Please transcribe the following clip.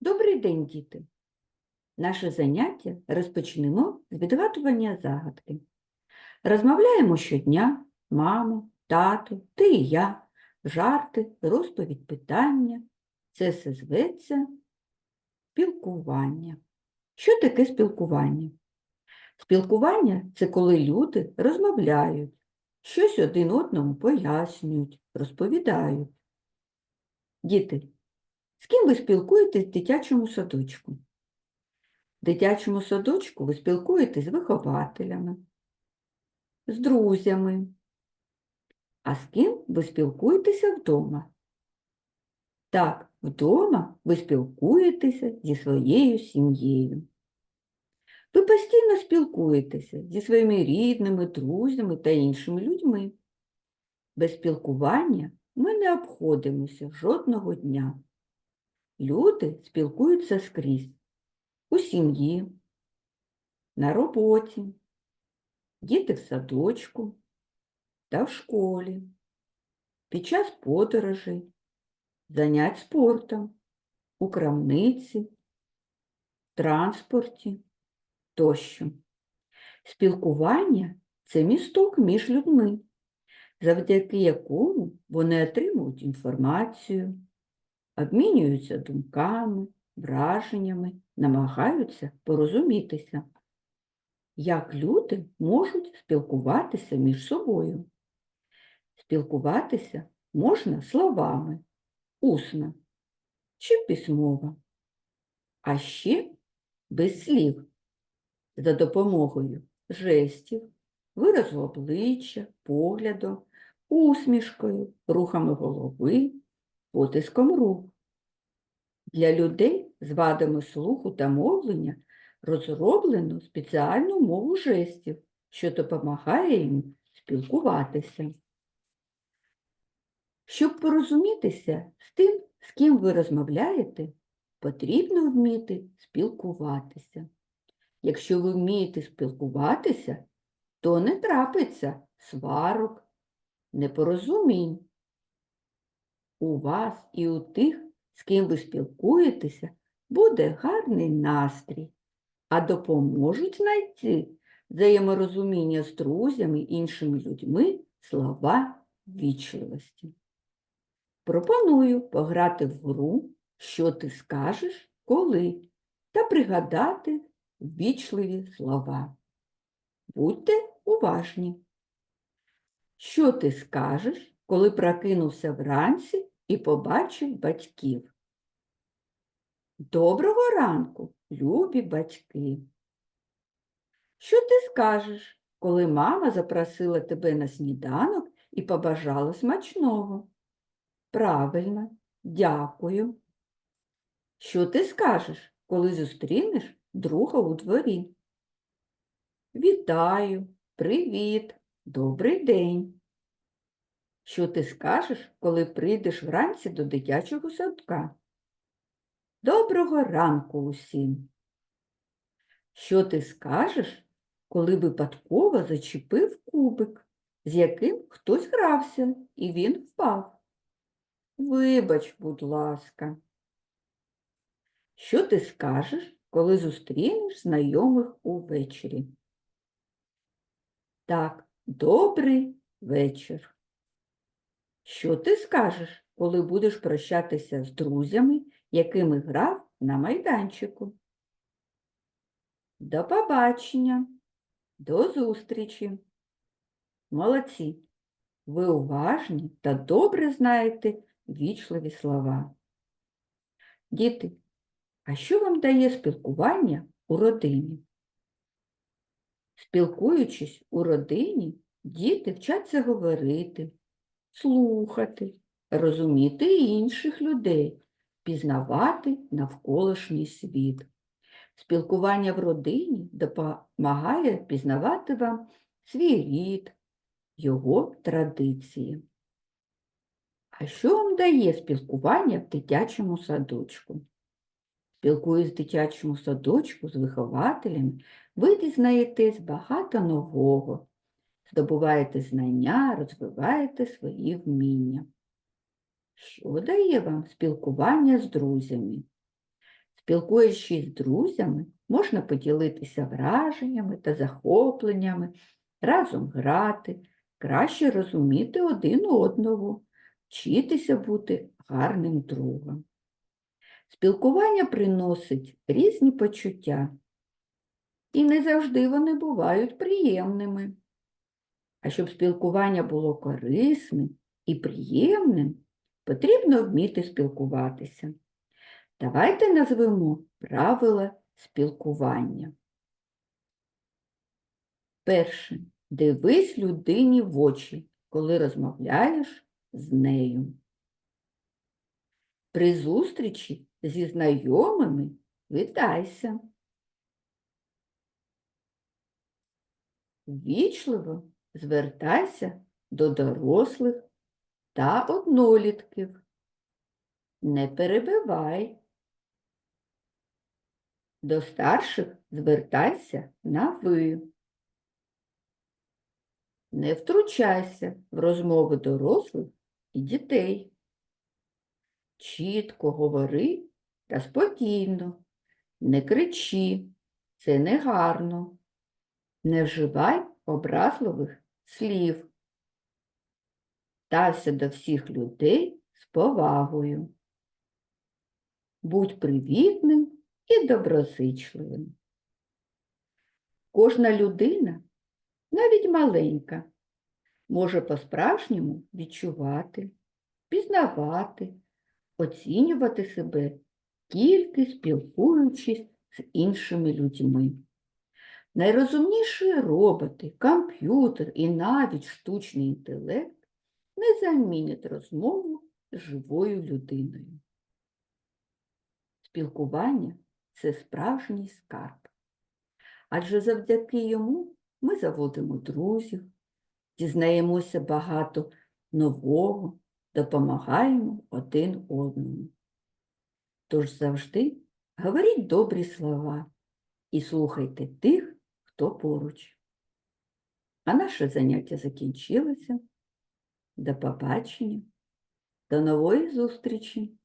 Добрий день, діти! Наше заняття розпочнемо з відгадування загадки. Розмовляємо щодня, мамо, тато, ти і я, жарти, розповідь питання. Це все зветься спілкування. Що таке спілкування? Спілкування це коли люди розмовляють, щось один одному пояснюють, розповідають. Діти, з ким ви спілкуєтесь в дитячому садочку? В дитячому садочку ви спілкуєтесь з вихователями, з друзями. А з ким ви спілкуєтеся вдома? Так, вдома ви спілкуєтеся зі своєю сім'єю. Ви постійно спілкуєтеся зі своїми рідними, друзями та іншими людьми. Без спілкування ми не обходимося жодного дня. Люди спілкуються скрізь у сім'ї, на роботі, діти в садочку та в школі, під час подорожей, занять спортом, у крамниці, транспорті тощо. Спілкування це місток між людьми, завдяки якому вони отримують інформацію, обмінюються думками, враженнями, намагаються порозумітися. Як люди можуть спілкуватися між собою? Спілкуватися можна словами, усно чи письмово, а ще без слів, за допомогою жестів, виразу обличчя, поглядом, усмішкою, рухами голови, потиском рук. Для людей з вадами слуху та мовлення розроблено спеціальну мову жестів, що допомагає їм спілкуватися. Щоб порозумітися з тим, з ким ви розмовляєте, потрібно вміти спілкуватися. Якщо ви вмієте спілкуватися, то не трапиться сварок, непорозумінь. У вас і у тих, з ким ви спілкуєтеся, буде гарний настрій, а допоможуть знайти взаєморозуміння з друзями, іншими людьми слова вічливості. Пропоную пограти в гру, що ти скажеш, коли, та пригадати ввічливі слова. Будьте уважні. Що ти скажеш, коли прокинувся вранці і побачив батьків? Доброго ранку, любі батьки. Що ти скажеш, коли мама запросила тебе на сніданок і побажала смачного? Правильно, дякую. Що ти скажеш, коли зустрінеш друга у дворі? Вітаю, привіт, добрий день. Що ти скажеш, коли прийдеш вранці до дитячого садка? Доброго ранку усім. Що ти скажеш, коли випадково зачепив кубик, з яким хтось грався, і він впав? Вибач, будь ласка. Що ти скажеш, коли зустрінеш знайомих увечері? Так, добрий вечір. Що ти скажеш, коли будеш прощатися з друзями, якими грав на майданчику? До побачення, до зустрічі. Молодці! Ви уважні та добре знаєте вічливі слова. Діти, а що вам дає спілкування у родині? Спілкуючись у родині, діти вчаться говорити, слухати, розуміти інших людей, пізнавати навколишній світ. Спілкування в родині допомагає пізнавати вам свій рід, його традиції. А що вам дає спілкування в дитячому садочку? Спілкуюсь в дитячому садочку з вихователями, ви дізнаєтесь багато нового, здобуваєте знання, розвиваєте свої вміння. Що дає вам спілкування з друзями? Спілкуючись з друзями, можна поділитися враженнями та захопленнями, разом грати, краще розуміти один одного, вчитися бути гарним другом. Спілкування приносить різні почуття, і не завжди вони бувають приємними. А щоб спілкування було корисним і приємним, потрібно вміти спілкуватися. Давайте назвемо правила спілкування. Перше. Дивись людині в очі, коли розмовляєш з нею. При зустрічі зі знайомими вітайся. Ввічливо звертайся до дорослих та однолітків. Не перебивай. До старших звертайся на ви. Не втручайся в розмови дорослих і дітей. Чітко говори та спокійно. Не кричи, це негарно. Не вживай образливих слів. Стався до всіх людей з повагою. Будь привітним і доброзичливим. Кожна людина, навіть маленька, може по-справжньому відчувати, пізнавати, оцінювати себе, тільки спілкуючись з іншими людьми. Найрозумніші роботи, комп'ютер і навіть штучний інтелект не замінять розмову з живою людиною. Спілкування це справжній скарб. Адже завдяки йому ми заводимо друзів, дізнаємося багато нового, допомагаємо один одному. Тож завжди говоріть добрі слова і слухайте тих, хто поруч. А наше заняття закінчилося. До побачення, до нової зустрічі!